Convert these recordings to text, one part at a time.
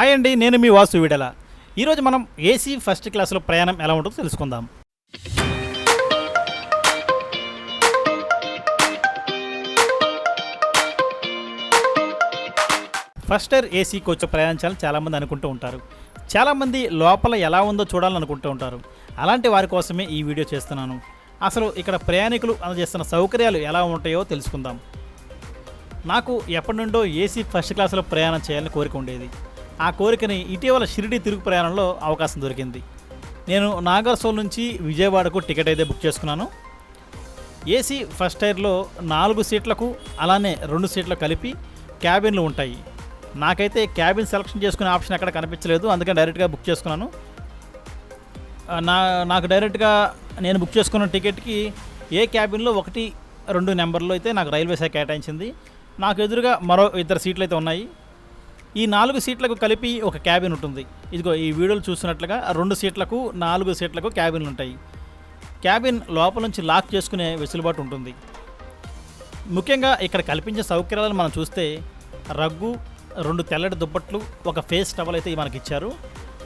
Hi అండి నేను మీ వాసు విడల. ఈరోజు మనం ఏసీ ఫస్ట్ క్లాస్లో ప్రయాణం ఎలా ఉంటుందో తెలుసుకుందాం. ఫస్ట్ ఇయర్ ఏసీ కోచ్ ప్రయాణించాలని చాలామంది అనుకుంటూ ఉంటారు. చాలామంది లోపల ఎలా ఉందో చూడాలని అనుకుంటూ ఉంటారు. అలాంటి వారి కోసమే ఈ వీడియో చేస్తున్నాను. అసలు ఇక్కడ ప్రయాణికులు అందజేస్తున్న సౌకర్యాలు ఎలా ఉంటాయో తెలుసుకుందాం. నాకు ఎప్పటి నుండో ఏసీ ఫస్ట్ క్లాస్లో ప్రయాణం చేయాలని కోరిక ఉండేది. ఆ కోరికని ఇటీవల షిరిడి తిరుగు ప్రయాణంలో అవకాశం దొరికింది. నేను నాగర్సోల్ నుంచి విజయవాడకు టికెట్ అయితే బుక్ చేసుకున్నాను. ఏసీ ఫస్ట్ టైర్లో నాలుగు సీట్లకు అలానే రెండు సీట్లు కలిపి క్యాబిన్లు ఉంటాయి. నాకైతే క్యాబిన్ సెలెక్షన్ చేసుకునే ఆప్షన్ ఎక్కడ కనిపించలేదు అందుకని డైరెక్ట్గా బుక్ చేసుకున్నాను. నా నాకు డైరెక్ట్గా నేను బుక్ చేసుకున్న టికెట్కి ఏ క్యాబిన్లో ఒకటి రెండు నెంబర్లో అయితే నాకు రైల్వే శాఖ కేటాయించింది. నాకు ఎదురుగా మరో ఇద్దరు సీట్లు అయితే ఉన్నాయి. ఈ నాలుగు సీట్లకు కలిపి ఒక క్యాబిన్ ఉంటుంది. ఇదిగో ఈ వీడియోలు చూస్తున్నట్లుగా రెండు సీట్లకు నాలుగు సీట్లకు క్యాబిన్లు ఉంటాయి. క్యాబిన్ లోపల నుంచి లాక్ చేసుకునే వెసులుబాటు ఉంటుంది. ముఖ్యంగా ఇక్కడ కల్పించే సౌకర్యాలను మనం చూస్తే రగ్గు రెండు తెల్లటి దుప్పట్లు ఒక ఫేస్ టవల్ అయితే మనకి ఇచ్చారు.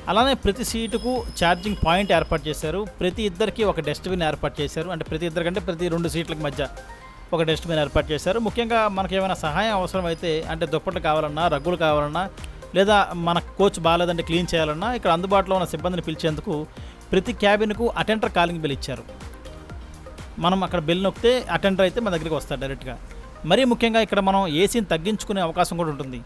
అలానే ప్రతి సీటుకు ఛార్జింగ్ పాయింట్ ఏర్పాటు చేశారు. ప్రతి ఇద్దరికి ఒక డస్ట్బిన్ ఏర్పాటు చేశారు. అంటే ప్రతి ఇద్దరికంటే ప్రతి రెండు సీట్లకు మధ్య. ఒక డస్ట్బిన్ ఏర్పాటు చేశారు. ముఖ్యంగా మనకి ఏమైనా సహాయం అవసరమైతే అంటే దుప్పట్లు కావాలన్నా రగ్గులు కావాలన్నా లేదా మన కోచ్ బాగాలేదంటే క్లీన్ చేయాలన్నా ఇక్కడ అందుబాటులో ఉన్న సిబ్బందిని పిలిచేందుకు ప్రతి క్యాబిన్కు అటెండర్ కాలింగ్ బిల్ ఇచ్చారు. మనం అక్కడ బిల్ నొక్కితే అటెండర్ అయితే మన దగ్గరికి వస్తారు డైరెక్ట్గా. మరీ ముఖ్యంగా ఇక్కడ మనం ఏసీని తగ్గించుకునే అవకాశం కూడా ఉంటుంది.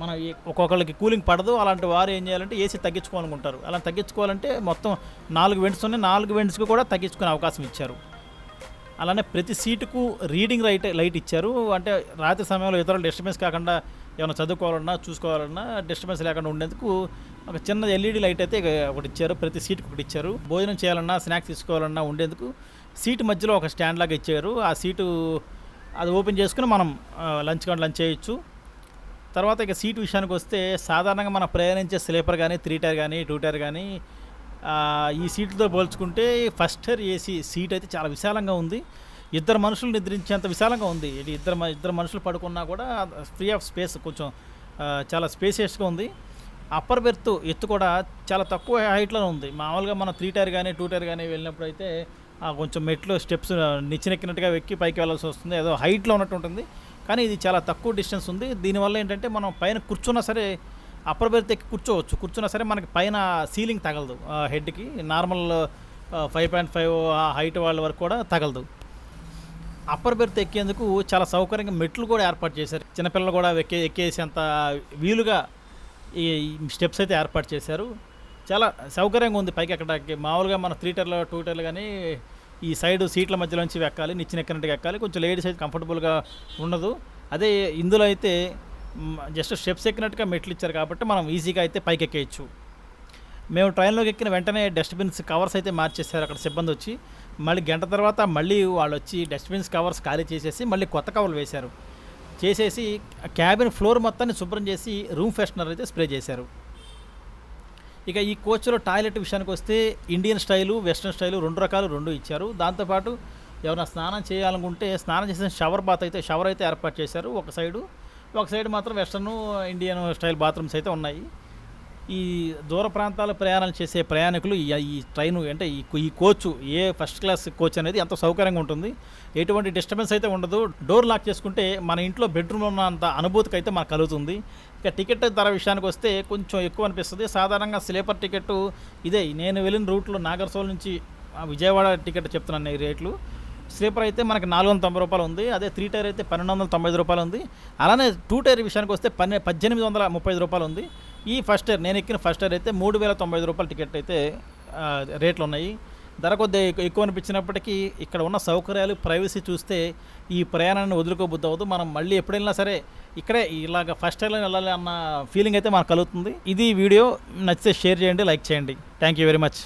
మనం ఒక్కొక్కరికి కూలింగ్ పడదు అలాంటి వారు ఏం చేయాలంటే ఏసీ తగ్గించుకోవాలనుకుంటారు. అలా తగ్గించుకోవాలంటే మొత్తం నాలుగు వెంట్స్ ఉన్నాయి నాలుగు వెంట్స్కి కూడా తగ్గించుకునే అవకాశం ఇచ్చారు. అలానే ప్రతి సీటుకు రీడింగ్ లైట్ లైట్ ఇచ్చారు. అంటే రాత్రి సమయంలో ఇతరులు డిస్టర్బెన్స్ కాకుండా ఏమైనా చదువుకోవాలన్నా చూసుకోవాలన్నా డిస్టర్బెన్స్ లేకుండా ఉండేందుకు ఒక చిన్న ఎల్ఈడి లైట్ అయితే ఒకటి ఇచ్చారు. ప్రతి సీట్కి ఒకటి ఇచ్చారు. భోజనం చేయాలన్నా స్నాక్స్ తీసుకోవాలన్నా ఉండేందుకు సీటు మధ్యలో ఒక స్టాండ్ లాగా ఇచ్చారు. ఆ సీటు అది ఓపెన్ చేసుకుని మనం లంచ్ కానీ లంచ్ చేయొచ్చు. తర్వాత ఇక సీటు విషయానికి వస్తే సాధారణంగా మనం ప్రయాణించే స్లీపర్ కానీ త్రీ టైర్ కానీ టూ టైర్ కానీ ఈ సీట్లతో పోల్చుకుంటే ఫస్ట్ టైర్ ఏసీ సీట్ అయితే చాలా విశాలంగా ఉంది. ఇద్దరు మనుషులు నిద్రించేంత విశాలంగా ఉంది. ఇద్దరు ఇద్దరు మనుషులు పడుకున్నా కూడా ఫ్రీ ఆఫ్ స్పేస్ కొంచెం చాలా స్పేసియస్గా ఉంది. అప్పర్ బెర్త్ ఎత్తు కూడా చాలా తక్కువ హైట్లో ఉంది. మామూలుగా మనం త్రీ టైర్ కానీ టూ టైర్ కానీ వెళ్ళినప్పుడు అయితే కొంచెం మెట్లు స్టెప్స్ నిచ్చినెక్కినట్టుగా ఎక్కి పైకి వెళ్ళాల్సి వస్తుంది. ఏదో హైట్లో ఉన్నట్టు ఉంటుంది. కానీ ఇది చాలా తక్కువ డిస్టెన్స్ ఉంది. దీనివల్ల ఏంటంటే మనం పైన కూర్చున్నా సరే అప్పర్ బెర్త్ ఎక్కి కూర్చోవచ్చు. కూర్చున్నా సరే మనకి పైన సీలింగ్ తగలదు. ఆ, హెడ్కి normal five point five height వాళ్ళ వరకు కూడా తగలదు. అప్పర్ బెర్త్ ఎక్కేందుకు చాలా సౌకర్యంగా మెట్లు కూడా ఏర్పాటు చేశారు. చిన్నపిల్లలు కూడా ఎక్కే ఎక్కేసేంత వీలుగా ఈ స్టెప్స్ అయితే ఏర్పాటు చేశారు. చాలా సౌకర్యంగా ఉంది పైకి ఎక్కడానికి. మామూలుగా మన త్రీ టైర్లో టూ టైర్లు కానీ ఈ సైడ్ సీట్ల మధ్యలోంచి ఎక్కాలి నిచ్చిన ఎక్కినట్టుగా ఎక్కాలి. కొంచెం లేడీస్ అయితే కంఫర్టబుల్గా ఉండదు. అదే ఇందులో అయితే జస్ట్ స్టెప్స్ ఎక్కినట్టుగా మెట్లు ఇచ్చారు కాబట్టి మనం ఈజీగా అయితే పైకి ఎక్కేయచ్చు. మేము ట్రైన్లోకి ఎక్కిన వెంటనే డస్ట్బిన్స్ కవర్స్ అయితే మార్చేశారు అక్కడ సిబ్బంది వచ్చి. మళ్ళీ గంట తర్వాత మళ్ళీ వాళ్ళు వచ్చి డస్ట్బిన్స్ కవర్స్ ఖాళీ చేసేసి మళ్ళీ కొత్త కవర్లు వేశారు. చేసేసి క్యాబిన్ ఫ్లోర్ మొత్తాన్ని శుభ్రం చేసి రూమ్ ఫ్రెషనర్ అయితే స్ప్రే చేశారు. ఇక ఈ కోచ్లో టాయిలెట్ విషయానికి వస్తే ఇండియన్ స్టైలు వెస్ట్రన్ స్టైలు రెండు రకాలు రెండు ఇచ్చారు. దాంతోపాటు ఎవరైనా స్నానం చేయాలనుకుంటే స్నానం చేసిన షవర్ బాత్ అయితే షవర్ అయితే ఏర్పాటు చేశారు. ఒక సైడు ఒక సైడ్ మాత్రం వెస్ట్రన్ ఇండియన్ స్టైల్ బాత్రూమ్స్ అయితే ఉన్నాయి. ఈ దూర ప్రాంతాల ప్రయాణాలు చేసే ప్రయాణికులు ఈ ఈ ట్రైన్ అంటే ఈ ఈ coach a first class coach అనేది ఎంతో సౌకర్యంగా ఉంటుంది. ఎటువంటి డిస్టర్బెన్స్ అయితే ఉండదు. డోర్ లాక్ చేసుకుంటే మన ఇంట్లో బెడ్రూమ్ ఉన్నంత అనుభూతికి అయితే మనకు కలుగుతుంది. ఇక టికెట్ ధర విషయానికి వస్తే కొంచెం ఎక్కువ అనిపిస్తుంది. సాధారణంగా స్లీపర్ టికెట్ ఇదే. నేను వెళ్ళిన రూట్లో నాగర్సోల్ నుంచి విజయవాడ టికెట్ చెప్తున్నాను ఈ రేట్లు. స్లీపర్ అయితే మనకి నాలుగు వందల తొంభై రూపాయలు ఉంది. అదే త్రీ టైర్ అయితే పన్నెండు వందల తొంభై ఐదు రూపాయలు ఉంది. అలానే టూ టైర్ విషయానికి వస్తే పన్నె పద్దెనిమిది వందల ముప్పై ఐదు రూపాయలు ఉంది. ఈ ఫస్ట్ టైర్ నేను ఎక్కిన ఫస్ట్ టైర్ అయితే మూడు వేల తొంభై ఐదు రూపాయల టికెట్ అయితే రేట్లు ఉన్నాయి. ధర కొద్దిగా ఎక్కువ అనిపించినప్పటికీ ఇక్కడ ఉన్న సౌకర్యాలు ప్రైవసీ చూస్తే ఈ ప్రయాణాన్ని వదులుకోబుద్ది అవ్వదు మనం మళ్ళీ ఎప్పుడైనా సరే ఇక్కడే ఇలాగ ఫస్ట్ టైంలో వెళ్ళాలి అన్న ఫీలింగ్ అయితే మనకు కలుగుతుంది. ఇది వీడియో. నచ్చితే షేర్ చేయండి లైక్ చేయండి. Thank you very much.